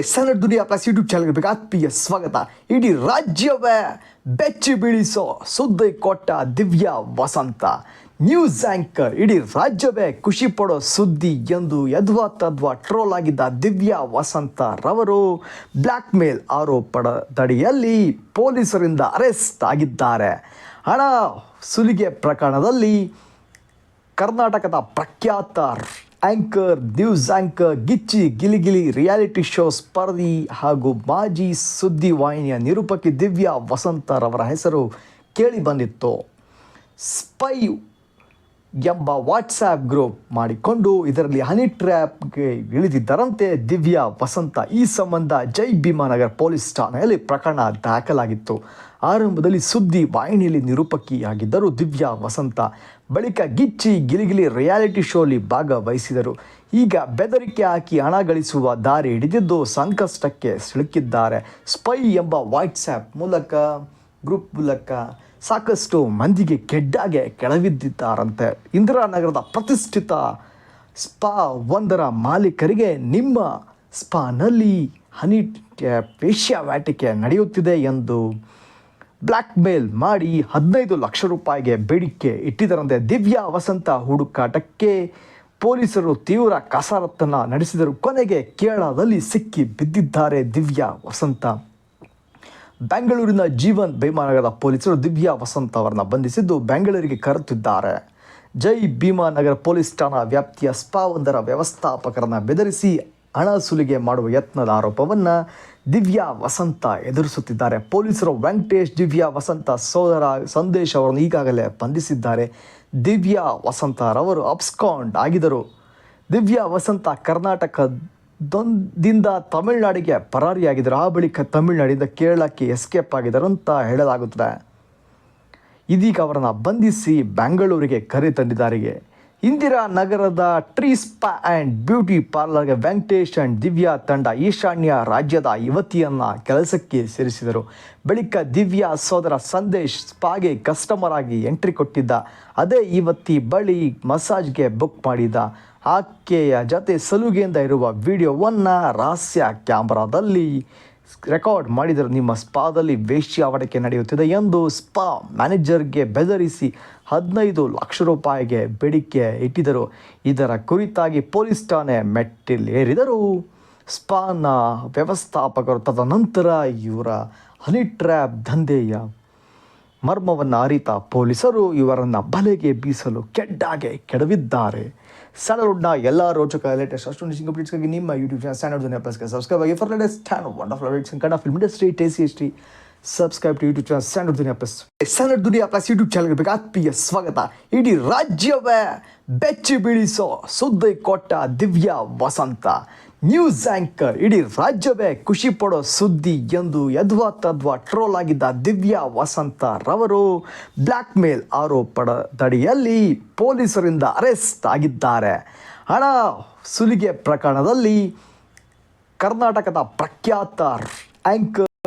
ಸನಡ್ ದುನಿಯಾ plus YouTube ಚಾನಲ್ಗೆ ಆತ್ಮೀಯ ಸ್ವಾಗತ. ಇಡೀ ರಾಜ್ಯವೇ ಬೆಚ್ಚಿ ಬೀಳಿಸೋ ಸುದ್ದಿ ಕೊಟ್ಟ ದಿವ್ಯಾ ವಸಂತ. ನ್ಯೂಸ್ ಆಂಕರ್, ಇಡೀ ರಾಜ್ಯವೇ ಖುಷಿ ಪಡೋ ಸುದ್ದಿ ಎಂದು ಯದ್ವಾ ತದ್ವಾ ಟ್ರೋಲ್ ಆಗಿದ್ದ ದಿವ್ಯ ವಸಂತ ರವರು ಬ್ಲ್ಯಾಕ್ ಮೇಲ್ ಆರೋಪದಡಿಯಲ್ಲಿ ಪೊಲೀಸರಿಂದ ಅರೆಸ್ಟ್ ಆಗಿದ್ದಾರೆ. ಹಣ ಸುಲಿಗೆ ಪ್ರಕರಣದಲ್ಲಿ ಕರ್ನಾಟಕದ ಪ್ರಖ್ಯಾತ anchor news anchor Gicchi Giligili reality show ಸ್ಪರ್ಧಿ ಹಾಗೂ ಮಾಜಿ ಸುದ್ದಿ ವಾಹಿನಿಯ ನಿರೂಪಕಿ ದಿವ್ಯಾ ವಸಂತರವರ ಹೆಸರು ಕೇಳಿ ಬಂದಿತ್ತು. ಸ್ಪೈ ಎಂಬ ವಾಟ್ಸ್ಆ್ಯಪ್ ಗ್ರೂಪ್ ಮಾಡಿಕೊಂಡು ಇದರಲ್ಲಿ ಹನಿ ಟ್ರ್ಯಾಪ್ಗೆ ಇಳಿದಿದ್ದರಂತೆ ದಿವ್ಯಾ ವಸಂತ ಈ ಸಂಬಂಧ ಜೈ ಭೀಮಾನಗರ್ ಪೊಲೀಸ್ ಠಾಣೆಯಲ್ಲಿ ಪ್ರಕರಣ ದಾಖಲಾಗಿತ್ತು. ಆರಂಭದಲ್ಲಿ ಸುದ್ದಿ ವಾಹಿನಿಯಲ್ಲಿ ನಿರೂಪಕಿಯಾಗಿದ್ದರು ದಿವ್ಯಾ ವಸಂತ. ಬಳಿಕ ಗಿಚ್ಚಿ ಗಿಲಿಗಿಲಿ ರಿಯಾಲಿಟಿ ಶೋಲಿ ಭಾಗವಹಿಸಿದರು. ಈಗ ಬೆದರಿಕೆ ಹಾಕಿ ಹಣ ಗಳಿಸುವ ದಾರಿ ಹಿಡಿದಿದ್ದು ಸಂಕಷ್ಟಕ್ಕೆ ಸಿಲುಕಿದ್ದಾರೆ. ಸ್ಪೈ ಎಂಬ ವಾಟ್ಸ್ಆ್ಯಪ್ ಮೂಲಕ ಗ್ರೂಪ್ ಮೂಲಕ ಸಾಕಷ್ಟು ಮಂದಿಗೆ ಕೆಡ್ಡಾಗೆ ಕೆಳವಿದ್ದಿದ್ದಾರಂತೆ. ಇಂದಿರಾನಗರದ ಪ್ರತಿಷ್ಠಿತ ಸ್ಪಾ ಒಂದರ ಮಾಲೀಕರಿಗೆ ನಿಮ್ಮ ಸ್ಪಾನಲ್ಲಿ ಹನಿ ವೇಶ್ಯಾವಾಟಿಕೆ ನಡೆಯುತ್ತಿದೆ ಎಂದು ಬ್ಲ್ಯಾಕ್ ಮೇಲ್ ಮಾಡಿ ಹದಿನೈದು ಲಕ್ಷ ರೂಪಾಯಿಗೆ ಬೇಡಿಕೆ ಇಟ್ಟಿದ್ದರಂತೆ ದಿವ್ಯಾ ವಸಂತ ಹುಡುಕಾಟಕ್ಕೆ ಪೊಲೀಸರು ತೀವ್ರ ಕಸರತ್ತನ್ನು ನಡೆಸಿದರು. ಕೊನೆಗೆ ಕೇರಳದಲ್ಲಿ ಸಿಕ್ಕಿ ಬಿದ್ದಿದ್ದಾರೆ ದಿವ್ಯಾ ವಸಂತ. ಬೆಂಗಳೂರಿನ ಜೀವನ್ ಭೀಮಾನಗರದ ಪೊಲೀಸರು ದಿವ್ಯಾ ವಸಂತ್ ಅವರನ್ನು ಬಂಧಿಸಿದ್ದು ಬೆಂಗಳೂರಿಗೆ ಕರೆತಿದ್ದಾರೆ ಜೈ ಭೀಮಾನಗರ ಪೊಲೀಸ್ ಠಾಣಾ ವ್ಯಾಪ್ತಿಯ ಸ್ಪಾ ವ್ಯವಸ್ಥಾಪಕರನ್ನು ಬೆದರಿಸಿ ಹಣ ಸುಲಿಗೆ ಮಾಡುವ ಯತ್ನದ ಆರೋಪವನ್ನು ದಿವ್ಯಾ ವಸಂತ ಎದುರಿಸುತ್ತಿದ್ದಾರೆ. ಪೊಲೀಸರು ವೆಂಕಟೇಶ್ ದಿವ್ಯಾ ವಸಂತ ಸೋದರ ಸಂದೇಶ್ ಅವರನ್ನು ಈಗಾಗಲೇ ಬಂಧಿಸಿದ್ದಾರೆ. ದಿವ್ಯಾ ವಸಂತರವರು ಅಬ್ಸ್ಕಾಂಡ್ ಆಗಿದ್ದರು. ದಿವ್ಯಾ ವಸಂತ ಕರ್ನಾಟಕದೊಂದಿಂದ ತಮಿಳುನಾಡಿಗೆ ಪರಾರಿಯಾಗಿದ್ದರು ಆ ಬಳಿಕ ತಮಿಳುನಾಡಿಂದ ಕೇರಳಕ್ಕೆ ಎಸ್ಕೇಪ್ ಆಗಿದ್ದರು ಅಂತ ಹೇಳಲಾಗುತ್ತದೆ. ಇದೀಗ ಅವರನ್ನು ಬಂಧಿಸಿ ಬೆಂಗಳೂರಿಗೆ ಕರೆ ತಂದಿದ್ದಾರೆ ಇಂದಿರಾ ನಗರದ ಟ್ರೀ ಸ್ಪಾ ಆ್ಯಂಡ್ ಬ್ಯೂಟಿ ಪಾರ್ಲರ್ಗೆ ವೆಂಕಟೇಶ್ ಆ್ಯಂಡ್ ದಿವ್ಯಾ ತಂಡ ಈಶಾನ್ಯ ರಾಜ್ಯದ ಯುವತಿಯನ್ನು ಕೆಲಸಕ್ಕೆ ಸೇರಿಸಿದರು. ಬಳಿಕ ದಿವ್ಯಾ ಸೋದರ ಸಂದೇಶ್ ಸ್ಪಾಗೆ ಕಸ್ಟಮರ್ ಆಗಿ ಎಂಟ್ರಿ ಕೊಟ್ಟಿದ್ದ. ಅದೇ ಯುವತಿ ಬಳಿ ಮಸಾಜ್ಗೆ ಬುಕ್ ಮಾಡಿದ ಆಕೆಯ ಜೊತೆ ಸಲುಗೆಯಿಂದ ಇರುವ ವಿಡಿಯೋವನ್ನು ರಹಸ್ಯ ಕ್ಯಾಮ್ರಾದಲ್ಲಿ ರೆಕಾರ್ಡ್ ಮಾಡಿದರೆ ನಿಮ್ಮ ಸ್ಪಾದಲ್ಲಿ ವೇಶ್ಯಾವಡಿಕೆ ನಡೆಯುತ್ತಿದೆ ಎಂದು ಸ್ಪಾ ಮ್ಯಾನೇಜರ್ಗೆ ಬೆದರಿಸಿ ಹದಿನೈದು ಲಕ್ಷ ರೂಪಾಯಿಗೆ ಬೇಡಿಕೆ ಇಟ್ಟಿದ್ದರು. ಇದರ ಕುರಿತಾಗಿ ಪೊಲೀಸ್ ಠಾಣೆ ಮೆಟ್ಟಿಲೇರಿದರು. ಸ್ಪಾನ ವ್ಯವಸ್ಥಾಪಕರು ತದನಂತರ ಇವರ ಹನಿ ಟ್ರ್ಯಾಪ್ ದಂಧೆಯ ಮರ್ಮವನ್ನು ಅರಿತ ಪೊಲೀಸರು ಇವರನ್ನು ಬಲೆಗೆ ಬೀಸಲು ಕೆಡ್ಡಾಗೆ ಕೆಡವಿದ್ದಾರೆ. ಸ್ಯಾಂಡಲ್ವುಡ್ನ ಎಲ್ಲ ರೋಚಕ ಲೇಟೆಸ್ಟ್ ಅಷ್ಟು ನಿಶಿಂಗ್ ಅಪ್ಡೇಟ್ಸ್ಗಾಗಿ ನಿಮ್ಮ ಯೂಟ್ಯೂಬ್ ಚಾನಲ್ ಸ್ಟ್ಯಾಂಡರ್ಡ್ ಪ್ಲಸ್ಗೆ ಸಬ್ಸ್ಕ್ರೈಬ್ ಆಗಿ. For latest stand wonderful updates Kannada film industry ಟೇಸಿ history subscribe to YouTube channel standard Duniya plus standard Duniya plus YouTube ಚಾನಲ್ಗೆ ಬೇಕು ಆತ್ಮೀಯ ಸ್ವಾಗತ. ಇಡೀ ರಾಜ್ಯವೇ ಬೆಚ್ಚಿ ಬೀಳಿಸೋ ಸುದ್ದಿ ಕೊಟ್ಟ ದಿವ್ಯಾ ವಸಂತ. ನ್ಯೂಸ್ ಆಂಕರ್ ಇಡೀ ರಾಜ್ಯವೇ ಖುಷಿ ಪಡೋ ಸುದ್ದಿ ಎಂದು ಯದ್ವಾ ತದ್ವಾ ಟ್ರೋಲ್ ಆಗಿದ್ದ ದಿವ್ಯಾ ವಸಂತ ರವರು ಬ್ಲ್ಯಾಕ್ ಮೇಲ್ ಆರೋಪದಡಿಯಲ್ಲಿ ಪೊಲೀಸರಿಂದ ಅರೆಸ್ಟ್ ಆಗಿದ್ದಾರೆ. ಹಣ ಸುಲಿಗೆ ಪ್ರಕರಣದಲ್ಲಿ ಕರ್ನಾಟಕದ ಪ್ರಖ್ಯಾತ ಆಂಕರ್